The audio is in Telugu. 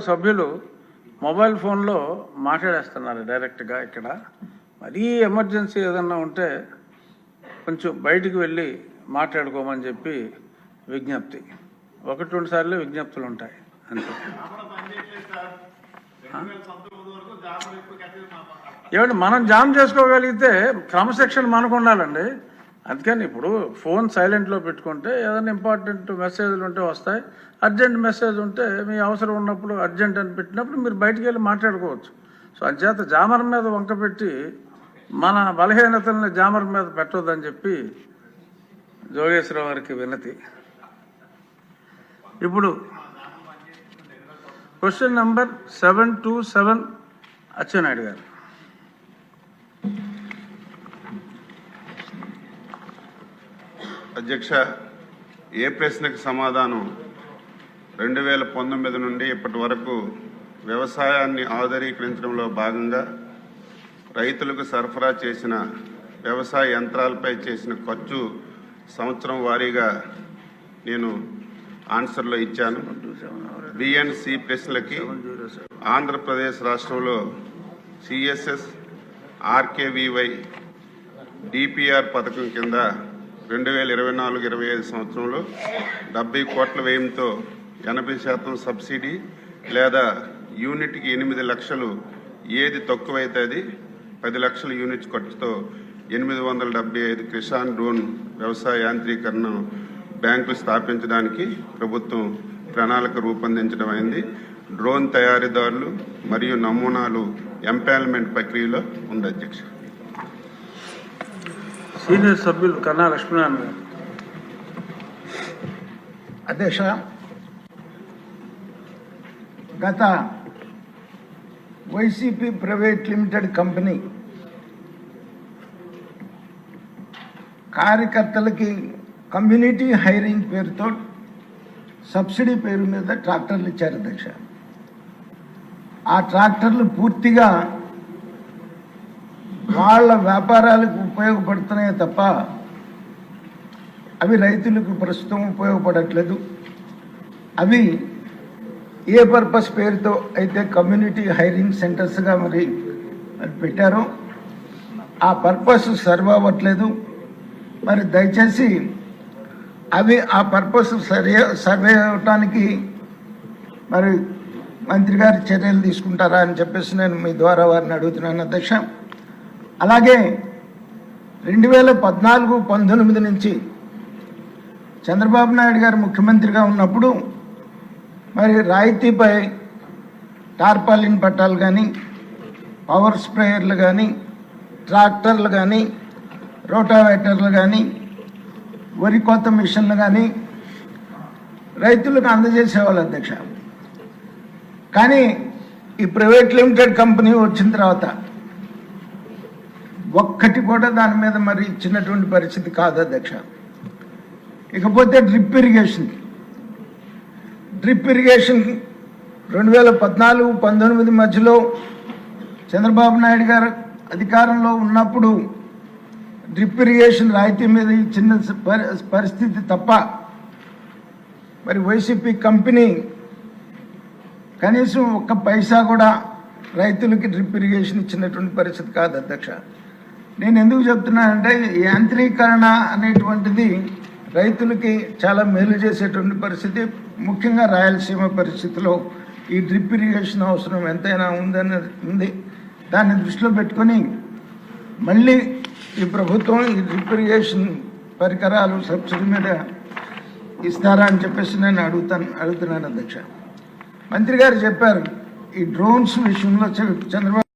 సభ్యులు మొబైల్ ఫోన్లో మాట్లాడేస్తున్నారు డైరెక్ట్గా ఇక్కడ. మరీ ఎమర్జెన్సీ ఏదన్నా ఉంటే కొంచెం బయటికి వెళ్ళి మాట్లాడుకోమని చెప్పి విజ్ఞప్తి. ఒకటి రెండు సార్లు విజ్ఞప్తులు ఉంటాయి. అంతే. ఏమంటే మనం జామ్ చేసుకోగలిగితే క్రమశిక్షణ మనకు ఉండాలండి. అందుకని ఇప్పుడు ఫోన్ సైలెంట్లో పెట్టుకుంటే ఏదైనా ఇంపార్టెంట్ మెసేజ్లు ఉంటే వస్తాయి. అర్జెంట్ మెసేజ్ ఉంటే మీ అవసరం ఉన్నప్పుడు అర్జెంట్ అని పెట్టినప్పుడు మీరు బయటికి వెళ్ళి మాట్లాడుకోవచ్చు. సో అంచేత జామర్ మీద వంక పెట్టి మన బలహీనతల్ని జామర్ మీద పెట్టొద్దని చెప్పి జోగేశ్వరరావు గారికి వినతి. ఇప్పుడు question number seven two seven Atchannaidu గారు. అధ్యక్ష ఏ ప్రశ్నకు సమాధానం? రెండు వేల పంతొమ్మిది నుండి ఇప్పటి వరకు వ్యవసాయాన్ని ఆధునీకరించడంలో భాగంగా రైతులకు సరఫరా చేసిన వ్యవసాయ యంత్రాలపై చేసిన ఖర్చు సంవత్సరం వారీగా నేను ఆన్సర్లో ఇచ్చాను. బిఎన్సి ప్రశ్నలకి ఆంధ్రప్రదేశ్ రాష్ట్రంలో సిఎస్ఎస్ ఆర్కేవివై డిపిఆర్ పథకం కింద రెండు వేల ఇరవై నాలుగు ఇరవై ఐదు సంవత్సరంలో డెబ్బై కోట్ల వ్యయంతో ఎనభై శాతం సబ్సిడీ లేదా యూనిట్కి ఎనిమిది లక్షలు ఏది తక్కువైతే అది పది లక్షల యూనిట్స్ ఖర్చుతో ఎనిమిది వందల డెబ్బై ఐదు కిసాన్ డ్రోన్ వ్యవసాయ యాంత్రీకరణ బ్యాంకులు స్థాపించడానికి ప్రభుత్వం ప్రణాళిక రూపొందించడం అయింది. డ్రోన్ తయారీదారులు మరియు నమూనాలు ఎంపానల్మెంట్ ప్రక్రియలో ఉంది అధ్యక్ష. సీనియర్ సభ్యులు కన్నా లక్ష్మీనారాయణ గారు. అధ్యక్ష గత వైసీపీ ప్రైవేట్ లిమిటెడ్ కంపెనీ కార్యకర్తలకి కమ్యూనిటీ హైరింగ్ పేరుతో సబ్సిడీ పేరు మీద ట్రాక్టర్లు ఇచ్చారు అధ్యక్ష. ఆ ట్రాక్టర్లు పూర్తిగా వాళ్ళ వ్యాపారాలకు ఉపయోగపడుతున్నాయి తప్ప అవి రైతులకు ప్రస్తుతం ఉపయోగపడట్లేదు. అవి ఏ పర్పస్ పేరుతో అయితే కమ్యూనిటీ హైరింగ్ సెంటర్స్గా మరి పెట్టారో ఆ పర్పస్ సర్వ్ అవ్వట్లేదు. మరి దయచేసి అవి ఆ పర్పస్ సర్వే సర్వే అవ్వటానికి మరి మంత్రి గారు చర్యలు తీసుకుంటారా అని చెప్పేసి నేను మీ ద్వారా వారిని అడుగుతున్నాను. అధ్యక్ష అలాగే రెండు వేల పద్నాలుగు పంతొమ్మిది నుంచి చంద్రబాబు నాయుడు గారు ముఖ్యమంత్రిగా ఉన్నప్పుడు మరి రాయితీపై టార్పాలిన్ పట్టాలు కానీ పవర్ స్ప్రేయర్లు కానీ ట్రాక్టర్లు కానీ రోటావేటర్లు కానీ వరి కోత మిషన్లు కానీ రైతులకు అందజేసేవాళ్ళు అధ్యక్ష. కానీ ఈ ప్రైవేట్ లిమిటెడ్ కంపెనీ వచ్చిన తర్వాత ఒక్కటి కూడా దాని మీద మరి ఇచ్చినటువంటి పరిస్థితి కాదు అధ్యక్ష. ఇకపోతే డ్రిప్ ఇరిగేషన్. డ్రిప్ ఇరిగేషన్ రెండు వేల పద్నాలుగు పంతొమ్మిది మధ్యలో చంద్రబాబు నాయుడు గారు అధికారంలో ఉన్నప్పుడు డ్రిప్ ఇరిగేషన్ రాయితీ మీద ఇచ్చిన పరి- పరిస్థితి తప్ప మరి వైసీపీ కంపెనీ కనీసం ఒక్క పైసా కూడా రైతులకి డ్రిప్ ఇరిగేషన్ ఇచ్చినటువంటి పరిస్థితి కాదు అధ్యక్ష. నేను ఎందుకు చెప్తున్నానంటే యాంత్రీకరణ అనేటువంటిది రైతులకి చాలా మేలు చేసేటువంటి పరిస్థితి. ముఖ్యంగా రాయలసీమ పరిస్థితిలో ఈ డ్రిప్ ఇరిగేషన్ అవసరం ఎంతైనా ఉందని ఉంది. దాన్ని దృష్టిలో పెట్టుకొని మళ్ళీ ఈ ప్రభుత్వం ఈ డ్రిప్ ఇరిగేషన్ పరికరాలు సబ్సిడీ మీద ఇస్తారా అని చెప్పేసి నేను అడుగుతాను అడుగుతున్నాను అధ్యక్ష. మంత్రి గారు చెప్పారు ఈ డ్రోన్స్ విషయంలో చంద్రబాబు